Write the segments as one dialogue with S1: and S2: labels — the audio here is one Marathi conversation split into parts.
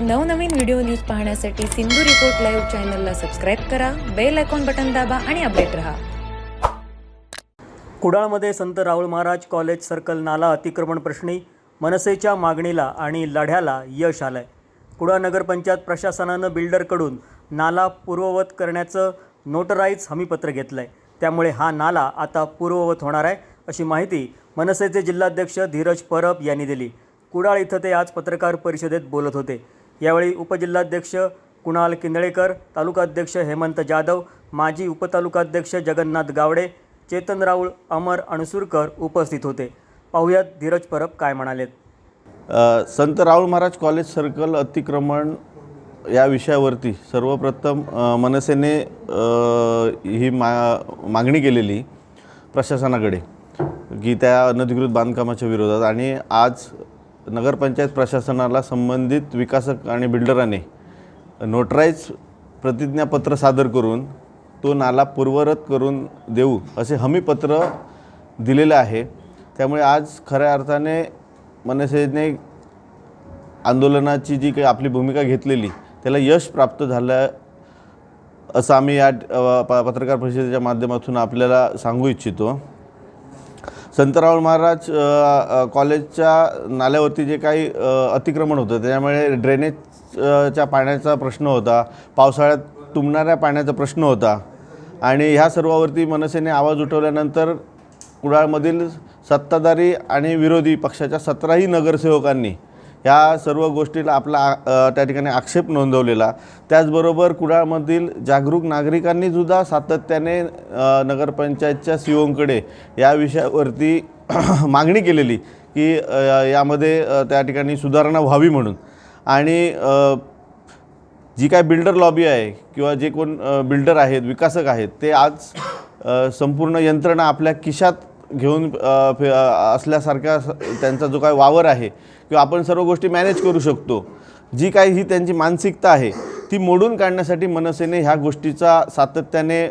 S1: नवनवीन व्हिडिओ न्यूज पाहण्यासाठी सिंधू रिपोर्ट लाईव्ह चॅनलला सबस्क्राईब करा बेल आयकॉन बटन दाबा आणि अपडेट रहा.
S2: कुडाळमध्ये संत राहुल महाराज कॉलेज सर्कल नाला अतिक्रमण प्रश्नी मनसेच्या मागणीला आणि लढ्याला यश आलंय. कुडाळ नगरपंचायत प्रशासनानं बिल्डरकडून नाला पूर्ववत करण्याचं नोटराईज हमीपत्र घेतलंय. त्यामुळे हा नाला आता पूर्ववत होणार आहे अशी माहिती मनसेचे जिल्हाध्यक्ष धीरज परब यांनी दिली. कुडाळ इथं ते आज पत्रकार परिषदेत बोलत होते. यावेळी उपजिल्हाध्यक्ष कुणाल किंदळेकर तालुकाध्यक्ष हेमंत जाधव माजी उपतालुकाध्यक्ष जगन्नाथ गावडे चेतन राऊळ अमर अणसुरकर उपस्थित होते. पाहुयात धीरज परब काय म्हणालेत.
S3: संत राहुल महाराज कॉलेज सर्कल अतिक्रमण या विषयावरती सर्वप्रथम मनसेने ही मा मागणी केलेली प्रशासनाकडे की त्या अनधिकृत बांधकामाच्या विरोधात. आणि आज नगरपंचायत प्रशासनाला संबंधित विकासक आणि बिल्डराने नोटराईज प्रतिज्ञापत्र सादर करून तो नाला पूर्वरत करून देऊ असे हमीपत्र दिलेलं आहे. त्यामुळे आज खऱ्या अर्थाने मनसेने आंदोलनाची जी काही आपली भूमिका घेतलेली त्याला यश प्राप्त झालं असं आम्ही या प- पत्रकार परिषदेच्या माध्यमातून आपल्याला सांगू इच्छितो. संतराव महाराज कॉलेजच्या नाल्यावरती जे काही अतिक्रमण होतं त्याच्यामुळे ड्रेनेजच्या पाण्याचा प्रश्न होता पावसाळ्यात तुंबणाऱ्या पाण्याचा प्रश्न होता आणि ह्या सर्वावरती मनसेने आवाज उठवल्यानंतर कुडाळमधील सत्ताधारी आणि विरोधी पक्षाच्या सतराही नगरसेवकांनी ह्या सर्व गोष्टीला आपला त्या ठिकाणी आक्षेप नोंदवलेला. त्याचबरोबर कुडाळमधील जागरूक नागरिकांनी सुद्धा सातत्याने नगरपंचायतच्या नगरपंचायतच्या सीओंकडे या विषयावरती मागणी केलेली की यामध्ये त्या ठिकाणी सुधारणा व्हावी म्हणून. आणि जी काय बिल्डर लॉबी आहे किंवा जे कोण बिल्डर आहेत विकासक आहेत ते आज संपूर्ण यंत्रणा आपल्या खिशात घेऊन असल्यासारखा त्यांचा जो काय वावर आहे किंवा आपण सर्व गोष्टी मॅनेज करू शकतो. जी काही ही त्यांची मानसिकता आहे ती मोडून काढण्यासाठी मनसेने ह्या गोष्टीचा सातत्याने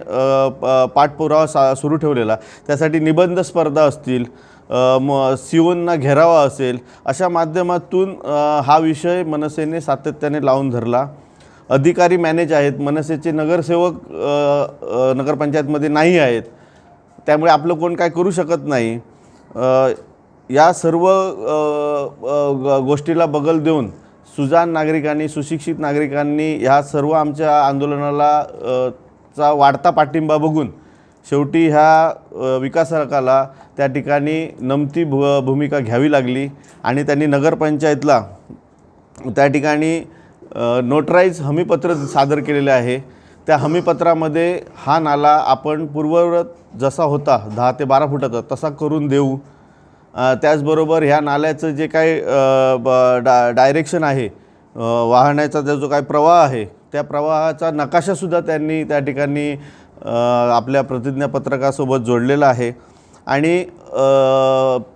S3: प- पाठपुरावा सा सुरू ठेवलेला. त्यासाठी निबंध स्पर्धा असतील म सीओंना घेरावा असेल अशा माध्यमातून हा विषय मनसेने सातत्याने लावून धरला. अधिकारी मॅनेज आहेत मनसेचे नगरसेवक नगरपंचायतमध्ये नाही आहेत त्यामुळे आपलं कोण काय करू शकत नाही. या सर्व गोष्टीला बगल देऊन सुजान नागरिकांनी सुशिक्षित नागरिकांनी ह्या सर्व आमच्या आंदोलनाला चा वाढता पाठिंबा बघून शेवटी ह्या विकासकाला त्या ठिकाणी नमती भू भूमिका घ्यावी लागली आणि त्यांनी नगरपंचायतला त्या ठिकाणी नोटराईज हमीपत्र सादर केलेले आहे. त्या हमीपत्रामध्ये हा नाला आपण पूर्ववत जसा होता दहा ते बारा फुटाचा तसा करून देऊ. त्याचबरोबर ह्या नाल्याचं जे काही ब- डा डायरेक्शन आहे वाहण्याचा जो काय काही प्रवाह आहे त्या प्रवाहाचा नकाशासुद्धा त्यांनी त्या ठिकाणी आपल्या प्रतिज्ञापत्रकासोबत जोडलेला आहे. आणि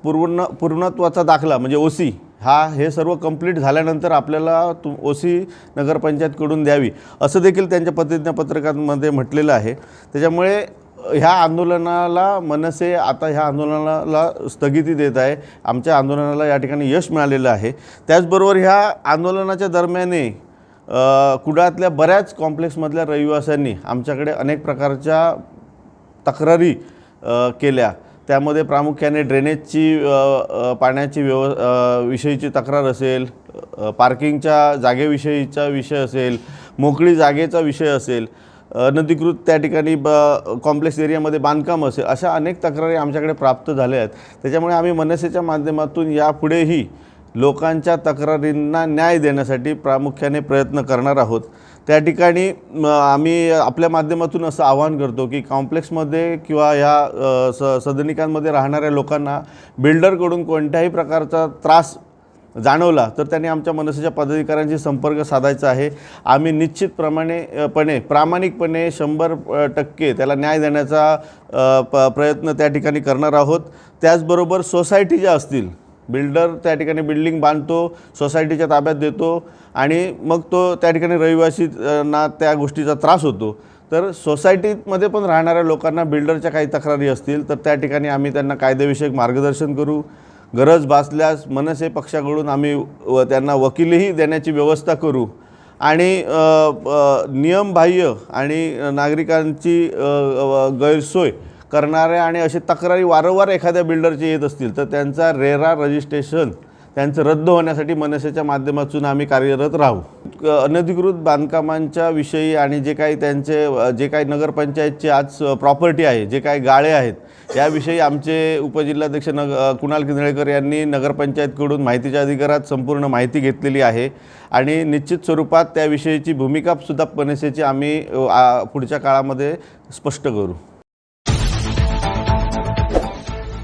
S3: पूर्ण पूर्णत्वाचा दाखला म्हणजे ओ सी हा हे सर्व कंप्लीट झाल्यानंतर आपल्याला तु ओ सी नगरपंचायतकडून द्यावी असं देखील त्यांच्या प्रतिज्ञापत्रकांमध्ये म्हटलेलं आहे. त्याच्यामुळे ह्या आंदोलनाला मनसे आता ह्या आंदोलनाला स्थगिती देत आहे. आमच्या आंदोलनाला या ठिकाणी यश मिळालेलं आहे. त्याचबरोबर ह्या आंदोलनाच्या दरम्याने कुडातल्या बऱ्याच कॉम्प्लेक्समधल्या रहिवाशांनी आमच्याकडे अनेक प्रकारच्या तक्रारी केल्या. त्यामध्ये प्रामुख्याने ड्रेनेजची पाण्याची व्यव विषयीची तक्रार असेल पार्किंगच्या जागेविषयीचा विषय असेल मोकळी जागेचा विषय असेल अनधिकृत त्या ठिकाणी ब कॉम्प्लेक्स एरियामध्ये बांधकाम असेल अशा अनेक तक्रारी आमच्याकडे प्राप्त झाल्या आहेत. त्याच्यामुळे आम्ही मनसेच्या माध्यमातून यापुढेही लोकांच्या तक्रारींना न्याय देण्यासाठी प्रामुख्याने प्रयत्न करणार आहोत. त्या ठिकाणी आम्ही आपल्या माध्यमातून असं आवाहन करतो की कॉम्प्लेक्समध्ये किंवा ह्या स सदनिकांमध्ये राहणाऱ्या लोकांना बिल्डरकडून कोणत्याही प्रकारचा त्रास जाणवला तर त्यांनी आमच्या मनसेच्या पदाधिकाऱ्यांशी संपर्क साधायचा आहे. आम्ही निश्चितप्रमाणे पणे प्रामाणिकपणे शंभर टक्के त्याला न्याय देण्याचा प प्रयत्न त्या ठिकाणी करणार आहोत. त्याचबरोबर सोसायटी ज्या असतील बिल्डर त्या ठिकाणी बिल्डिंग बांधतो सोसायटीच्या ताब्यात देतो आणि मग तो त्या ठिकाणी रहिवासींना त्या गोष्टीचा त्रास होतो. तर सोसायटीमध्ये पण राहणाऱ्या लोकांना बिल्डरच्या काही तक्रारी असतील तर त्या ठिकाणी आम्ही त्यांना कायदेविषयक मार्गदर्शन करू. गरज भासल्यास मनसे पक्षाकडून आम्ही व त्यांना वकीलही देण्याची व्यवस्था करू. आणि नियमबाह्य आणि नागरिकांची गैरसोय करणाऱ्या आणि अशी तक्रारी वारंवार एखाद्या बिल्डरची येत असतील तर त्यांचा रेरा रजिस्ट्रेशन त्यांचं रद्द होण्यासाठी मनसेच्या माध्यमातून आम्ही कार्यरत राहू. अनधिकृत बांधकामांच्या विषयी आणि जे काही त्यांचे जे काही नगरपंचायतचे आज प्रॉपर्टी आहे जे काही गाळे आहेत याविषयी आमचे उपजिल्हाध्यक्ष नग कुणाल किंदळेकर यांनी नगरपंचायतकडून माहितीच्या अधिकारात संपूर्ण माहिती घेतलेली आहे. आणि निश्चित स्वरूपात त्याविषयीची भूमिकासुद्धा मनसेची आम्ही पुढच्या काळामध्ये स्पष्ट करू.